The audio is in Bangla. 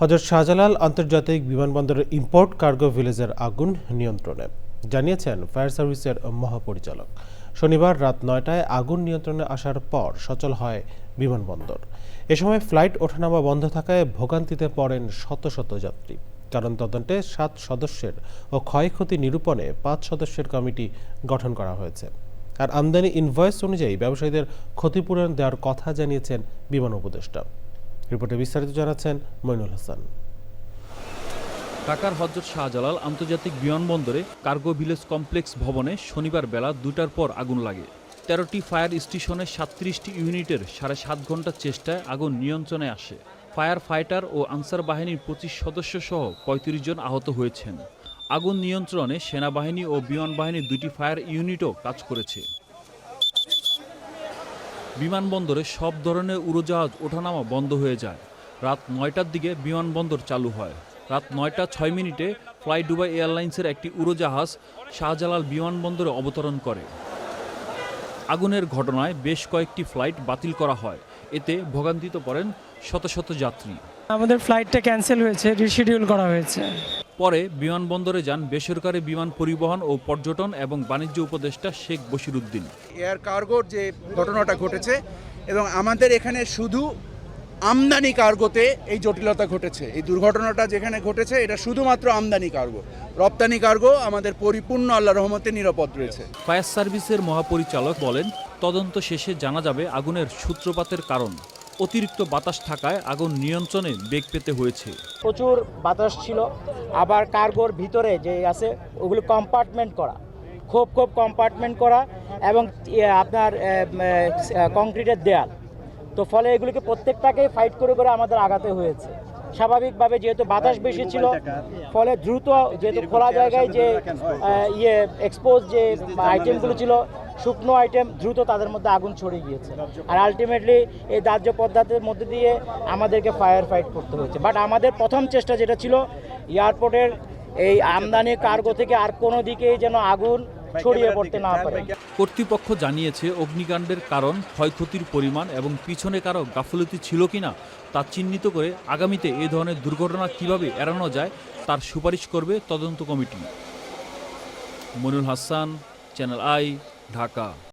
হজরত শাহজালাল আন্তর্জাতিক বিমানবন্দরের ইম্পোর্ট কার্গো ভিলেজের আগুন নিয়ন্ত্রণে। জানিয়েছেন ফায়ার সার্ভিসের মহাপরিচালক। শনিবার রাত নয়টায় আগুন নিয়ন্ত্রণে আসার পর সচল হয় বিমানবন্দর। এ সময় ফ্লাইট ওঠানামা বন্ধ থাকায় ভোগান্তিতে পড়েন শত শত যাত্রী। কারণ তদন্তে সাত সদস্যের ও ক্ষয়ক্ষতি নিরূপণে পাঁচ সদস্যের কমিটি গঠন করা হয়েছে। আর আমদানি ইনভয়েস অনুযায়ী ব্যবসায়ীদের ক্ষতিপূরণ দেওয়ার কথা জানিয়েছেন বিমান উপদেষ্টা। রিপোর্টে বিস্তারিত জানাচ্ছেন মইনুল হাসান। ঢাকার হজরত শাহজালাল আন্তর্জাতিক বিমানবন্দরে কার্গো ভিলেজ কমপ্লেক্স ভবনে শনিবার বেলা দুটার পর আগুন লাগে। তেরোটি ফায়ার স্টেশনে সাতত্রিশটি ইউনিটের সাড়ে সাত ঘণ্টার চেষ্টায় আগুন নিয়ন্ত্রণে আসে। ফায়ার ফাইটার ও আনসার বাহিনীর পঁচিশ সদস্য সহ পঁয়ত্রিশ জন আহত হয়েছেন। আগুন নিয়ন্ত্রণে সেনাবাহিনী ও বিমান বাহিনীর দুটি ফায়ার ইউনিটও কাজ করেছে। বিমানবন্দরে সব ধরনের উড়োজাহাজ ওঠানামা বন্ধ হয়ে যায়। রাত নয়টার দিকে বিমানবন্দর চালু হয়। রাত নয়টা ছয় মিনিটে ফ্লাই দুবাই এয়ারলাইন্সের একটি উড়োজাহাজ শাহজালাল বিমানবন্দরে অবতরণ করে। আগুনের ঘটনায় বেশ কয়েকটি ফ্লাইট বাতিল করা হয়। এতে ভোগান্তিত পড়েন শত শত যাত্রী। আমাদের ফ্লাইটটা ক্যান্সেল হয়েছে, রিশিডিউল করা হয়েছে। পরে বিমানবন্দরে যান বেসরকারি বিমান পরিবহন ও পর্যটন এবং বাণিজ্য উপদেষ্টা শেখ বশিরুদ্দিন। এয়ার কার্গোর যে ঘটনাটা ঘটেছে এবং আমাদের এখানে শুধু আমদানি কার্গোতে এই জটিলতা ঘটেছে। এই দুর্ঘটনাটা যেখানে ঘটেছে এটা শুধুমাত্র আমদানি কার্গো। রপ্তানি কার্গো আমাদের পরিপূর্ণ আল্লাহ রহমতে নিরাপদ রয়েছে। ফায়ার সার্ভিসের মহাপরিচালক বলেন তদন্ত শেষে জানা যাবে আগুনের সূত্রপাতের কারণ। অতিরিক্ত বাতাস থাকায় আগুন নিয়ন্ত্রণে বেগ পেতে হয়েছে। প্রচুর বাতাস ছিল। আবার কার্গোর ভিতরে যে আছে, ওগুলো কম্পার্টমেন্ট করা। খুব খুব কম্পার্টমেন্ট করা এবং আপনার কংক্রিটের দেয়াল। তো ফলে এগুলিকে প্রত্যেকটাকেই ফাইট করে করে আমাদের আগাতে হয়েছে। স্বাভাবিকভাবে যেহেতু বাতাস বেশি ছিল, ফলে দ্রুত যেহেতু খোলা জায়গায় যে ইয়ে এক্সপোজ যে আইটেমগুলো ছিল শুকনো আইটেম দ্রুত তাদের মধ্যে আগুন ছড়িয়ে গিয়েছে। আর আলটিমেটলি এই দাহ্য পদার্থের মধ্যে দিয়ে আমাদেরকে ফায়ার ফাইট করতে হয়েছে। বাট আমাদের প্রথম চেষ্টা যেটা ছিল এয়ারপোর্টের এই আমদানি কার্গো থেকে আর কোনো দিকেই যেন আগুন ছড়িয়ে পড়তে না পারে। কর্তৃপক্ষ জানিয়েছে, অগ্নিকাণ্ডের কারণ, ক্ষয়ক্ষতির পরিমাণ এবং পিছনে কারও গাফলতি ছিল কিনা তা চিহ্নিত করে আগামীতে এ ধরনের দুর্ঘটনা কীভাবে এড়ানো যায় তার সুপারিশ করবে তদন্ত committee. Monul Hasan channel I Dhaka